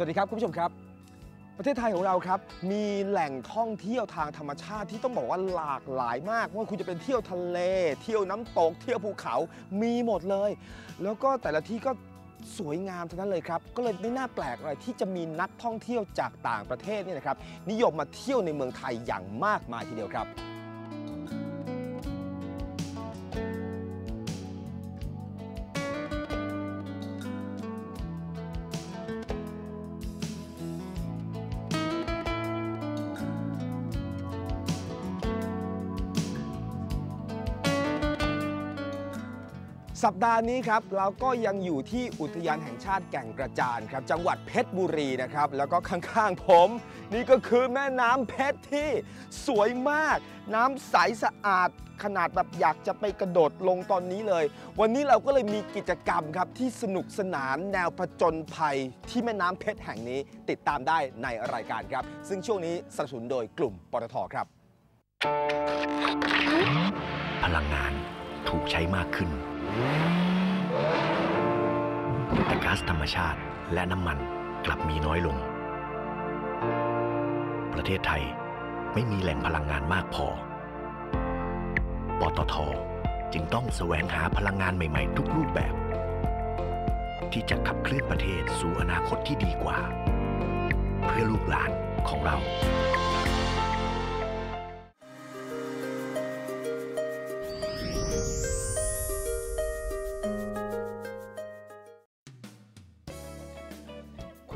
สวัสดีครับคุณผู้ชมครับ ประเทศไทยของเราครับ มีแหล่งท่องเที่ยวทางธรรมชาติที่ต้องบอกว่าหลากหลายมากว่าคุณจะเป็นเที่ยวทะเล เที่ยวน้ำตก เที่ยวภูเขามีหมดเลย แล้วก็แต่ละที่ก็สวยงามทั้งนั้นเลยครับ ก็เลยไม่น่าแปลกอะไรที่จะมีนักท่องเที่ยวจากต่างประเทศเนี่ยนะครับ นิยมมาเที่ยวในเมืองไทยอย่างมากมายทีเดียวครับ สัปดาห์นี้ครับเราก็ยังอยู่ที่อุทยานแห่งชาติแก่งกระจานครับ จังหวัดเพชรบุรีนะครับ แล้วก็ข้างๆผม นี่ก็คือแม่น้ำเพชรที่สวยมาก น้ำใสสะอาดขนาดแบบอยากจะไปกระโดดลงตอนนี้เลย วันนี้เราก็เลยมีกิจกรรมครับที่สนุกสนานแนวผจญภัยที่แม่น้ำเพชรแห่งนี้ติดตามได้ในรายการครับ ซึ่งช่วงนี้สนับสนุนโดยกลุ่มปตทครับ พลังงานถูกใช้มากขึ้น แต่ก๊าซธรรมชาติและน้ำมันกลับมีน้อยลง ประเทศไทยไม่มีแหล่งพลังงานมากพอ ปตทจึงต้องแสวงหาพลังงานใหม่ๆ ทุกรูปแบบ ที่จะขับเคลื่อนประเทศสู่อนาคตที่ดีกว่า เพื่อลูกหลานของเรา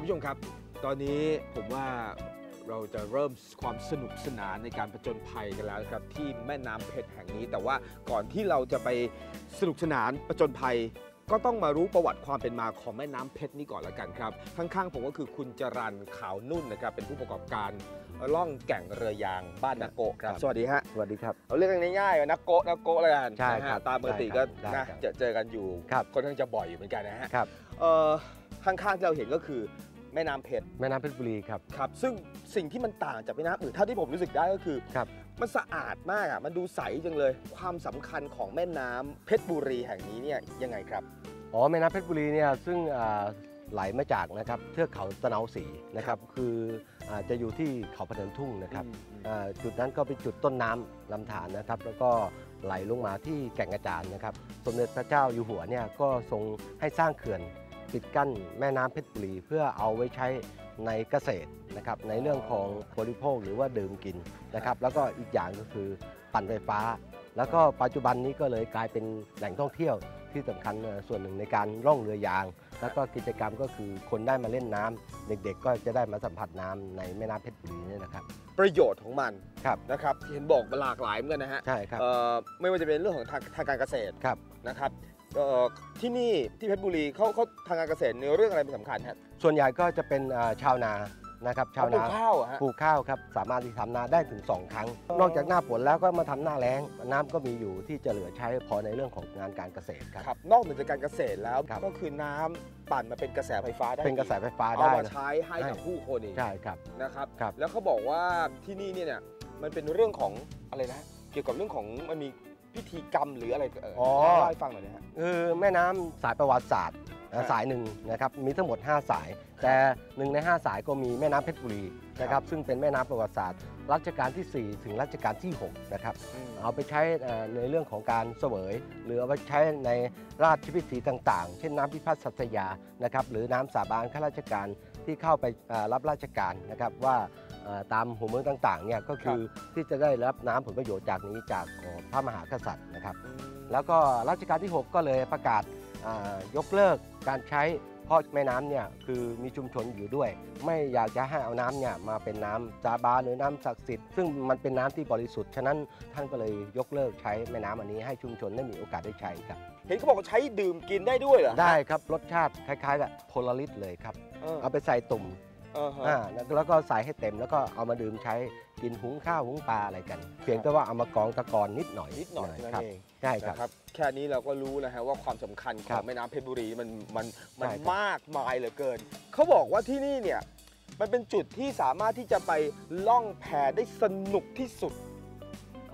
คุณผู้ชมครับ ตอนนี้ผมว่าเราจะเริ่มความสนุกสนานในการผจญภัยกันแล้วนะครับ ที่แม่น้ำเพชรแห่งนี้ แต่ว่าก่อนที่เราจะไปสนุกสนานผจญภัย ก็ต้องมารู้ประวัติความเป็นมาของแม่น้ำเพชรนี้ก่อนละกันครับ ข้างๆผมก็คือคุณจรันขาวนุ่นนะครับ เป็นผู้ประกอบการล่องแก่งเรือยางบ้านนาโกะครับครับสวัสดีฮะ สวัสดีครับ เอาเรียกกันง่ายๆว่านักโกะนักโกะเลยกันใช่ครับนะฮะตามปกติก็ได้นะครับเจอเจอกันอยู่ครับค่อนข้างจะบ่อยอยู่เหมือนกันนะฮะครับเอ่อข้างๆที่เราเห็นก็คือ แม่น้ำเพชรแม่น้ำเพชรบุรีครับครับ ซึ่งสิ่งที่มันต่างจากแม่น้ำอื่นเท่าที่ผมรู้สึกได้ก็คือครับมันสะอาดมากอะมันดูใสจังเลย ความสำคัญของแม่น้ำเพชรบุรีแห่งนี้เนี่ยยังไงครับอ๋อแม่น้ำเพชรบุรีเนี่ยซึ่งอ่าไหลมาจากนะครับเทือกเขาตะเนาสีนะครับ คืออาจะอยู่ที่เขาพะเนินทุ่งนะครับอืมอืมอ่าจุดนั้นก็เป็นจุดต้นน้ำลำธารนะครับ แล้วก็ไหลลงมาที่แก่งกระจานนะครับ สมเด็จพระเจ้าอยู่หัวเนี่ยก็ทรงให้สร้างเขื่อน ปิดกั้นแม่น้ำเพชรบุรีเพื่อเอาไว้ใช้ในเกษตรนะครับในเรื่องของบริโภคหรือว่าดื่มกินนะครับแล้วก็อีกอย่างก็คือปั่นไฟฟ้า แล้วก็ปัจจุบันนี้ก็เลยกลายเป็นแหล่งท่องเที่ยวที่สำคัญเอ่อส่วนหนึ่งในการล่องเรือยาง แล้วก็กิจกรรมก็คือคนได้มาเล่นน้ำเด็กๆ ก็จะได้มาสัมผัสน้ำในแม่น้ำเพชรบุรีเนี่ยนะครับ ประโยชน์ของมันครับนะครับที่เห็นบอกมาหลากหลายเหมือนกันนะฮะใช่ครับเอ่อไม่ว่าจะเป็นเรื่องของทางทางการเกษตรครับนะครับเอ่อ ที่นี่ที่เพชรบุรีเขาเขาทางการเกษตรในเรื่องอะไรเป็นสำคัญฮะส่วนใหญ่ก็จะเป็นอ่าชาวนานะครับ ชาวปลูนากข้าวอะฮะ ปลูกข้าวครับสามารถที่ทำนาได้ถึง 2 ครั้งนอกจากหน้าฝนแล้วก็มาทำหน้าแล้ง น้ำก็มีอยู่ที่จะเหลือใช้พอในเรื่องของงานการเกษตรครับ ครับนอกเหนือจากการเกษตรแล้วครับ ก็คือน้ำปั่นมาเป็นกระแสไฟฟ้าได้เป็นกระแสไฟฟ้าเอาได้มานะใช้ให้กับให้ผู้คนเองใช่ครับ นะครับ ครับ แล้วเขาบอกว่าที่นี่เนี่ยมันเป็นเรื่องของอะไรนะ เกี่ยวกับเรื่องของมันมี พิธีกรรมหรืออะไรเอออ๋อ เล่าให้ฟังหน่อยนะฮะ คือแม่น้ำสายประวัติศาสตร์ครันะบสายหนึ่งนะครับมีทั้งหมด 5 สาย แต่หนึ่งใน 5 สายก็มีแม่น้ำเพชรบุรีนะครับซึ่งเป็นแม่น้ำประวัติศาสตร์ รัชกาลที่ 4 ถึงรัชกาลที่ 6 นะครับอืมเอาไปใช้เอ่อในเรื่องของการเสวย หรือเอาไปใช้ในราชพิธีต่างๆ เช่นน้ำพิพัฒน์สัตยานะครับหรือน้ำสาบานข้าราชการที่เข้าไปเอ่อรับราชการนะครับว่าเอ่อ ตามหัวเมืองต่างๆเนี่ยก็คือที่จะได้รับน้ำผลประโยชน์จากนี้จากเอ่อพระมหากษัตริย์นะครับ แล้วก็รัชกาลที่ 6 ก็เลยประกาศอ่ายกเลิกการใช้เพราะแม่น้ำเนี่ยคือมีชุมชนอยู่ด้วย ไม่อยากจะให้เอาน้ำเนี่ยมาเป็นน้ำสาบานหรือน้ำศักดิ์สิทธิ์ซึ่งมันเป็นน้ำที่บริสุทธิ์ฉะนั้นท่านก็เลยยกเลิกใช้แม่น้ำอันนี้ให้ชุมชนได้มีโอกาสได้ใช้ครับเห็นเขาบอกว่าใช้ดื่มกินได้ด้วยเหรอได้ครับรสชาติคล้ายๆกับโพลาริสเลยครับเออเอาไปใส่ตุ่มเออฮะ อ่าแล้วแล้วก็ใส่ให้เต็มแล้วก็เอามาดื่มใช้กินหุงข้าวหุงปลาอะไรกัน เพียงแต่ว่าเอามากรองตะกอนนิดหน่อยนิดหน่อยเท่าคนั้รับนเองใช่ครับ นะครับ แค่นี้เราก็รู้แล้วฮะว่าความสำคัญขครัองบแม่น้ำเพชรบุรีมันมันมันใช่ครับ มากมายเหลือเกิน เขาบอกว่าที่นี่เนี่ยมันเป็นจุดที่สามารถที่จะไปล่องแพได้สนุกที่สุด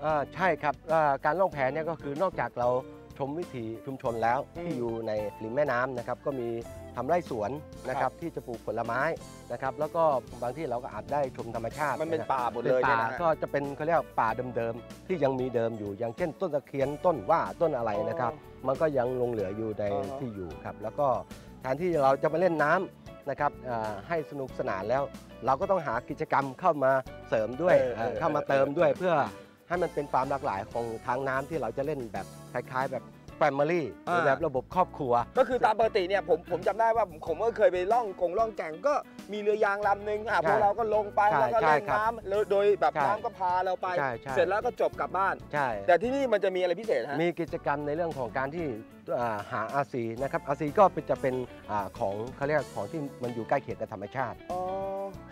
อ่าใช่ครับอ่าการล่องแพเนี่ยก็คือนอกจากเรา ชมวิถีชุมชนแล้วอืมที่อยู่ในริมแม่น้ำนะครับก็มีทำไร่สวนนะครับที่จะปลูกผลไม้นะครับแล้วก็บางที่เราก็อาจได้ชมธรรมชาติมันเป็นะป่าหมดเป็เลยนเนี่ยป่านะฮะก็จะเป็นเขาเรียกป่าเดิมๆที่ยังมีเดิมอยู่อย่างเช่น ต้นตะเคียนต้นว่าต้นอะไรนะครับ มันก็ยังหลงเหลืออยู่ในอ่าฮะที่อยู่ครับ แล้วก็แทนที่เราจะมาเล่นน้ำนะครับอ่าให้สนุกสนานแล้ว เราก็ต้องหากิจกรรมเข้ามาเสริมด้วยเออเออเอ่อเข้ามาเติมด้วยเพื่อให้มันเป็นความหลากหลายของทางน้ำที่เราจะเล่นแบบ คล้ายๆแบบแฟมิลี่หรือแบบระบบครอบครัว ก็คือตามปกติเนี่ยผมผมจำได้ว่าผมผมก็เคยไปล่องกงล่องแก่งก็มีเรือยางลำหนึ่งอะใช่พวกเราก็ลงไปใช่แล้วก็ใช่เล่นครับน้ำแล้วโดยแบบใช่น้ำก็พาเราไปใช่ใช่เสร็จแล้วก็จบกลับบ้านใช่แต่ที่นี่มันจะมีอะไรพิเศษฮะมีกิจกรรมในเรื่องของการที่อ่าหาอาซีนะครับอาซีก็เป็นจะเป็นอาของเขาเรียกของที่มันอยู่ใกล้เคียงกับธรรมชาติอ๋อ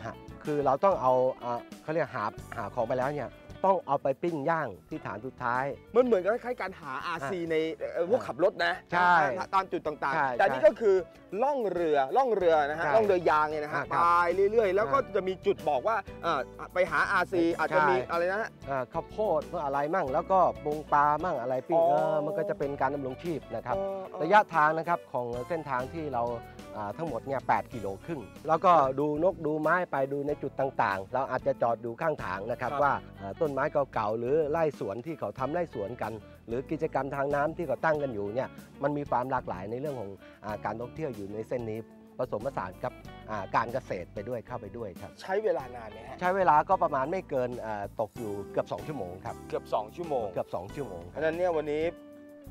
ฮะคือเราต้องเอาอ่าเขาเรียกหาหาของไปแล้วเนี่ย ต้องเอาไปปิ้งย่างที่ฐานสุดท้าย มันเหมือนกับคล้ายๆการหา RC ในเอ่อพวกขับรถนะใช่ตามจุดต่างใช่ๆ แต่นี่ใช่ก็คือล่องเรือล่องเรือนะฮะใช่ล่องเรือยางเนี่ยนะฮะอ่าไปครับเรื่อยๆ แล้วก็อ่าจะมีจุดบอกว่าเอ่อไปหา RC อาจจะมีใช่ อะไรนะฮะ อ่าข้าวโพดเมื่ออะไรมั่ง แล้วก็ปรุงปลามั่งอะไรปิ้งอ๋อ เออมันก็จะเป็นการดำรงชีพนะครับ เออเออระยะทางนะครับของเส้นทางที่เราอ่า ทั้งหมดเนี่ย8กิโลครึ่ง แล้วก็ดูนกดูไม้ไปดูในจุดต่างๆ เราอาจจะจอดดูข้างทางนะครับครับว่าอ่าต้นไม้เก่าๆหรือไร่สวนที่เขาทำไร่สวนกัน หรือกิจกรรมทางน้ำที่เขาตั้งกันอยู่เนี่ยมันมีความหลากหลายในเรื่องของอาการท่องเที่ยวอยู่ในเส้นนี้ผสมผสานกับอ่าการเกษตรไปด้วยเข้าไปด้วยครับ ใช้เวลานานไหมฮะใช้เวลาก็ประมาณไม่เกินอ่าตกอยู่เกือบ 2 ชั่วโมงครับเกือบ 2 ชั่วโมงเกือบ 2 ชั่วโมงคเพรับราะฉะนั้นเนี่ยวันนี้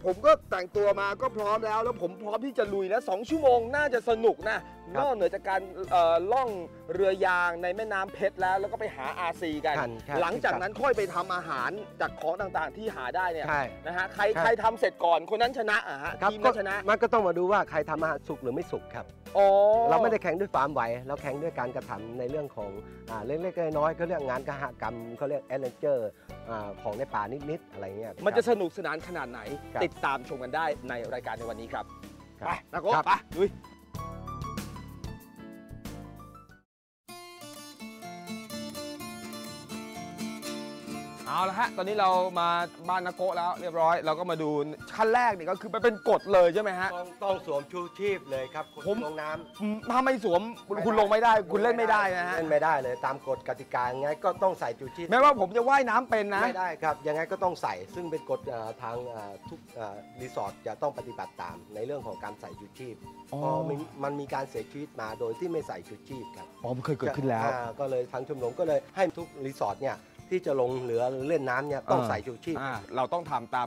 ผมก็แต่งตัวมาก็พร้อมแล้ว แล้วผมพร้อมที่จะลุยนะสองชั่วโมงน่าจะสนุกนะ นอกเหนือจากการเอ่อล่องเรือยางในแม่น้ำเพชรแล้ว แล้วก็ไปหา RC กันกันใช่หลังจากนั้นค่อยไปทำอาหารจากของต่างๆ ที่หาได้เนี่ยใช่นะฮะใครใช่ใครทำเสร็จก่อนคนนั้นชนะอะฮะครับทีมก็นั้นชนะมันก็ต้องมาดูว่าใครทำอาหารสุกหรือไม่สุกครับอ๋อเราไม่ได้แข่งด้วยความไหวเราแข่งด้วยการกระทำในเรื่องของอ่าเล็กๆน้อยๆเขาเรียกงานกหกรรมเขาเรียกแอดเวนเจอร์ของในป่านิดๆอะไรเงี้ยมันจะครับสนุกสนานขนาดไหนครับติดตามชมกันได้ในรายการในวันนี้ครับครับไปนะโก้ครับไปลุย เอาละฮะ ตอนนี้เรามาบ้านนาโกะแล้วเรียบร้อย เราก็มาดูขั้นแรกนี่ก็คือมันเป็นกฎเลยใช่ไหมฮะ ต้องต้องสวมชูชีพเลยครับคนผม ลงน้ำอืมถ้าไม่สวมคุณลงไม่ได้ คุณเล่นไม่ได้นะฮะ เล่นไม่ได้เลยตามกฎกติกายังไงก็ต้องใส่ชูชีพแม้ว่าผมจะว่ายน้ำเป็นนะ ไม่ได้ครับยังไงก็ต้องใส่ซึ่งเป็นกฎเอ่อทางเอ่อทุกเอ่อรีสอร์ทจะต้องปฏิบัติตามในเรื่องของการใส่ชูชีพอ๋อ เพราะมันมันมีการเสียชีวิตมาโดยที่ไม่ใส่ชูชีพครับอ๋อมันเคยเกิดขึ้นแล้ว อ่าก็เลยทางชมรมก็เลยให้ทุกรีสอร์ทเนี่ย ที่จะลงเหลือเล่นน้ำเนี่ยต้องอ่าใส่ชูชีพ อ่าเราต้องทำตาม